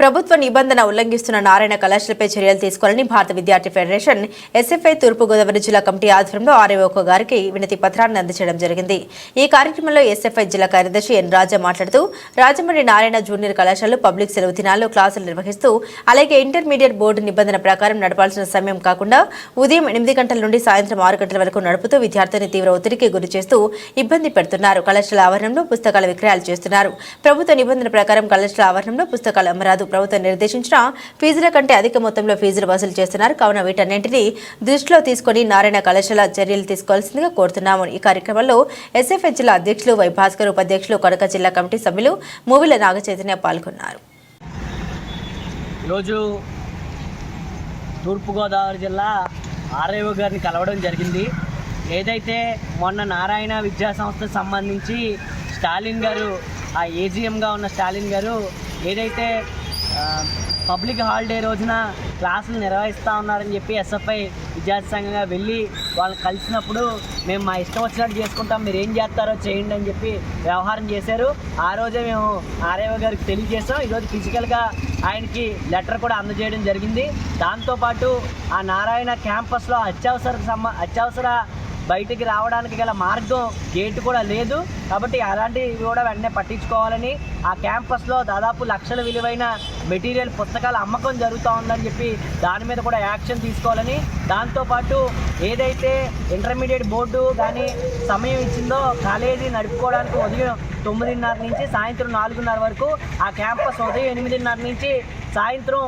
ప్రభుత్వ నిబంధన ఉల్లంఘిస్తున్న నారాయణ కళాశాలపై చర్యలు తీసుకోవాలని భారత విద్యార్థి ఫెడరేషన్ ఎస్ఎఫ్ఐ తూర్పుగోదావరి జిల్లా కమిటీ ఆధ్వర్యంలో ఆర్ఏఓకో గారికి వినతి పత్రాన్ని అందజేయడం జరిగింది. ఈ కార్యక్రమంలో ఎస్ఎఫ్ఐ జిల్లా కార్యదర్శి ఎన్ రాజా మాట్లాడుతూ రాజమండ్రి నారాయణ జూనియర్ కళాశాలలో పబ్లిక్ సెలవు దినాల్లో క్లాసులు నిర్వహిస్తూ అలాగే ఇంటర్మీడియట్ బోర్డు నిబంధన ప్రకారం నడపాల్సిన సమయం కాకుండా ఉదయం ఎనిమిది గంటల నుండి సాయంత్రం ఆరు గంటల వరకు నడుపుతూ విద్యార్థిని తీవ్ర ఒత్తిడికి గురి చేస్తూ ఇబ్బంది పెడుతున్నారు. కళాశాల ఆవరణంలో పుస్తకాల విక్రయాలు చేస్తున్నారు. ప్రభుత్వ నిబంధన ప్రకారం కళాశాల ఆవరణంలో పుస్తకాలు అమ్మరాదు. ప్రభుత్వం నిర్దేశించిన ఫీజుల కంటే అధిక మొత్తంలో ఫీజులు వసూలు చేస్తున్నారు. కావున వీటన్నింటినీ దృష్టిలో తీసుకొని నారాయణ కళాశాల చర్యలు తీసుకోవాల్సిందిగా కోరుతున్నాము. ఈ కార్యక్రమంలో ఎస్ఎఫ్ఎస్ జిల్లా అధ్యక్షులు వై భాస్కర్ ఉపాధ్యక్షులు కడక జిల్లా కమిటీ సభ్యులు మూవీల నాగచైతన్య పాల్గొన్నారు. ఈరోజు తూర్పుగోదావరి జిల్లా ఆర్ఐఓ గారిని కలవడం జరిగింది. ఏదైతే మొన్న నారాయణ విద్యా సంస్థకు సంబంధించి స్టాలిన్ గారు ఆ ఏజీఎంగా ఉన్న స్టాలిన్ గారు ఏదైతే పబ్లిక్ హాలిడే రోజున క్లాసులు నిర్వహిస్తూ ఉన్నారని చెప్పి ఎస్ఎఫ్ఐ విద్యార్థి సంఘంగా వెళ్ళి వాళ్ళు కలిసినప్పుడు మేము మా ఇష్టం వచ్చినట్టు చేసుకుంటాం మీరు ఏం చేస్తారో చేయండి అని చెప్పి వ్యవహారం చేశారు. ఆ రోజే మేము ఆర్ఏఓ గారికి తెలియజేసాం ఈరోజు ఫిజికల్గా ఆయనకి లెటర్ కూడా అందజేయడం జరిగింది. దాంతోపాటు ఆ నారాయణ క్యాంపస్లో అత్యవసర సంబ అత్యవసర బయటికి రావడానికి గల మార్గం గేటు కూడా లేదు. కాబట్టి అలాంటివి కూడా వెంటనే పట్టించుకోవాలని ఆ క్యాంపస్లో దాదాపు లక్షల విలువైన మెటీరియల్ పుస్తకాల అమ్మకం జరుగుతూ ఉందని చెప్పి దాని మీద కూడా యాక్షన్ తీసుకోవాలని. దాంతోపాటు ఏదైతే ఇంటర్మీడియట్ బోర్డు కానీ సమయం ఇచ్చిందో కాలేజీ నడుపుకోవడానికి ఉదయం తొమ్మిదిన్నర నుంచి సాయంత్రం నాలుగున్నర వరకు ఆ క్యాంపస్ ఉదయం ఎనిమిదిన్నర నుంచి సాయంత్రం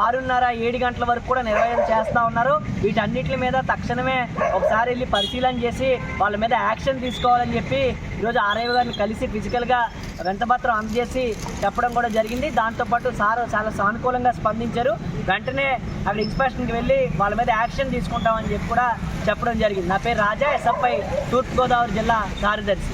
ఆరున్నర ఏడు గంటల వరకు కూడా నిర్వహణ చేస్తూ ఉన్నారు. వీటన్నిటి మీద తక్షణమే ఒకసారి వెళ్ళి పరిశీలన చేసి వాళ్ళ మీద యాక్షన్ తీసుకోవాలని చెప్పి ఈరోజు ఆర్ఐ గారిని కలిసి ఫిజికల్గా వెంటపత్రం అందజేసి చెప్పడం కూడా జరిగింది. దాంతోపాటు సార్ చాలా సానుకూలంగా స్పందించారు. వెంటనే అక్కడ ఇన్స్పెక్షన్కి వెళ్ళి వాళ్ళ మీద యాక్షన్ తీసుకుంటామని చెప్పి కూడా చెప్పడం జరిగింది. నా పేరు రాజా ఎస్ఎఫ్ఐ తూర్పుగోదావరి జిల్లా కార్యదర్శి.